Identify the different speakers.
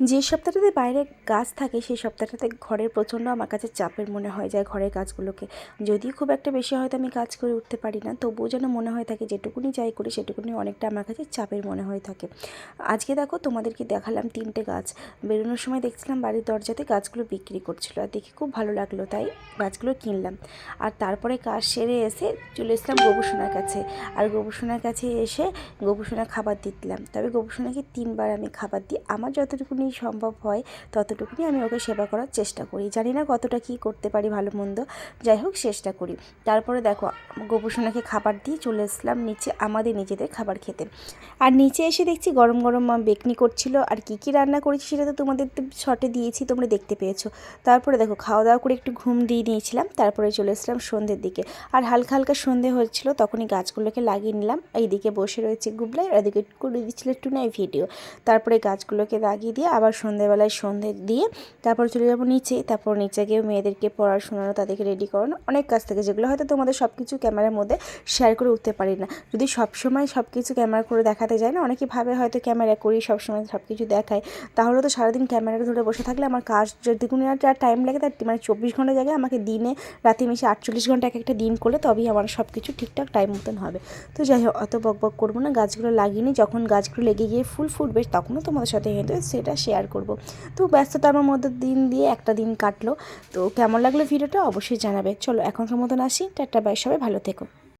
Speaker 1: যে সপ্তাহটাতে বাইরে কাজ থাকে, সেই সপ্তাহটাতে ঘরের প্রচণ্ড আমার কাছে চাপের মনে হয় যায় ঘরের কাজগুলোকে যদিও খুব একটা বেশি হয়তো আমি কাজ করে উঠতে পারি না, তবুও যেন মনে হয়ে থাকে যেটুকুনি যাই করি সেটুকুনি অনেকটা আমার কাছে চাপের মনে হয়ে থাকে। আজকে দেখো তোমাদেরকে দেখালাম তিনটে গাছ। বেরোনোর সময় দেখছিলাম বাড়ির দরজাতে গাছগুলো বিক্রি করছিল আর দেখে খুব ভালো লাগল, তাই গাছগুলো কিনলাম। আর তারপরে কাজ সেরে এসে চলে এসলাম গোবুসোনার কাছে। আর গোবুসোনার কাছে এসে গোবুসোনা খাবার দিলাম। তবে গোবুসোনাকে তিনবার আমি খাবার দিই। আমার যতটুকুনি সম্ভব হয় ততটুকুনি আমি ওকে সেবা করার চেষ্টা করি। জানি না কতটা কী করতে পারি ভালো মন্দ। যাই হোক, চেষ্টা করি। তারপরে দেখো গোবুসোনাকে খাবার দিয়ে চলে এসলাম নিচে আমাদের নিজেদের খাবার খেতে। আর নিচে এসে দেখছি গরম গরম মা বেকনি করছিল। আর কী কী রান্না করেছি সেটা তো তোমাদের শটে দিয়েছি, তোমরা দেখতে পেয়েছ। তারপরে দেখো, খাওয়া দাওয়া করে একটু ঘুম দিয়ে নিয়েছিলাম। তারপরে চলে এসলাম সন্ধ্যের দিকে। আর হালকা হালকা সন্ধে হচ্ছিল তখনই গাছগুলোকে লাগিয়ে নিলাম। এইদিকে বসে রয়েছে গুবলাই, আর এদিকে করে দিচ্ছিল একটু নাই ভিডিও। তারপরে গাছগুলোকে লাগিয়ে দিয়ে আবার সন্ধেবেলায় সন্ধে দিয়ে তারপর চলে যাব নিচে। তারপর নিচে গিয়ে মেয়েদেরকে পড়াশোনানো, তাদেরকে রেডি করানো, অনেক কাজ থাকে যেগুলো হয়তো তোমাদের সব কিছু ক্যামেরার মধ্যে শেয়ার করে উঠতে পারি না। যদি সব সময় সব কিছু ক্যামেরা করে দেখাতে যায় না, অনেকে ভাবে হয়তো ক্যামেরা করি সব সময় সব কিছু দেখায়। তাহলে তো সারাদিন ক্যামেরা ধরে বসে থাকলে আমার কাজ যদি কোনো যা টাইম লাগে, তার মানে চব্বিশ ঘণ্টা জায়গায় আমাকে দিনে রাতে মিশে আটচল্লিশ ঘণ্টা এক একটা দিন করলে তবেই আমার সব কিছু ঠিকঠাক টাইম মতন হবে। তো যাই হোক, অত বক বক করব না, গাছগুলো লাগিয়ে যখন গাছগুলো লেগে গিয়ে ফুল ফুটবে, তখনও তোমাদের সাথে কিন্তু সেটা শেয়ার করব। তো ব্যস্ততার মধ্যে দিন দিয়ে একটা দিন কাটলো। তো কেমন লাগল ভিডিওটা অবশ্যই জানাবে। চলো এখনকার মতন আসি। টাটা বাই সবাই, ভালো থেকো।